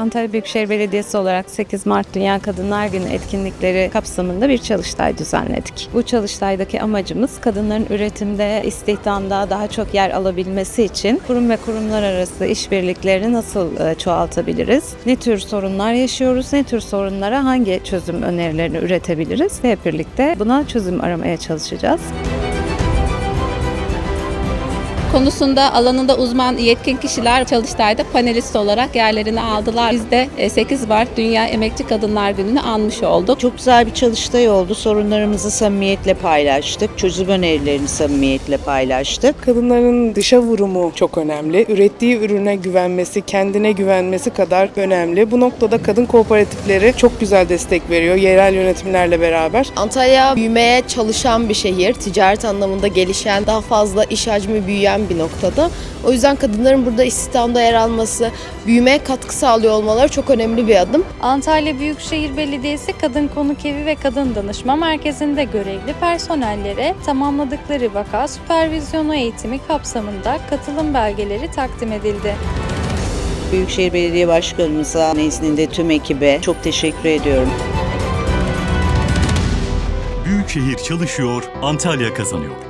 Antalya Büyükşehir Belediyesi olarak 8 Mart Dünya Kadınlar Günü etkinlikleri kapsamında bir çalıştay düzenledik. Bu çalıştaydaki amacımız kadınların üretimde, istihdamda daha çok yer alabilmesi için kurum ve kurumlar arası işbirliklerini nasıl e, çoğaltabiliriz? Ne tür sorunlar yaşıyoruz? Ne tür sorunlara hangi çözüm önerilerini üretebiliriz? Hep birlikte buna çözüm aramaya çalışacağız. Konusunda alanında uzman yetkin kişiler çalıştayda panelist olarak yerlerini aldılar. Biz de e, 8 Mart Dünya Emekçi Kadınlar Günü'nü anmış olduk. Çok güzel bir çalıştay oldu. Sorunlarımızı samimiyetle paylaştık. Çözüm önerilerini samimiyetle paylaştık. Kadınların dışa vurumu çok önemli. Ürettiği ürüne güvenmesi, kendine güvenmesi kadar önemli. Bu noktada kadın kooperatifleri çok güzel destek veriyor yerel yönetimlerle beraber. Antalya büyümeye çalışan bir şehir. Ticaret anlamında gelişen, daha fazla iş hacmi büyüyen bir noktada. O yüzden kadınların burada istihdamda yer alması, büyümeye katkı sağlıyor olmaları çok önemli bir adım. Antalya Büyükşehir Belediyesi Kadın Konuk Evi ve Kadın Danışma Merkezi'nde görevli personellere tamamladıkları vaka süpervizyonu eğitimi kapsamında katılım belgeleri takdim edildi. Büyükşehir Belediye Başkanımıza nezdinde tüm ekibe çok teşekkür ediyorum. Büyükşehir çalışıyor, Antalya kazanıyor.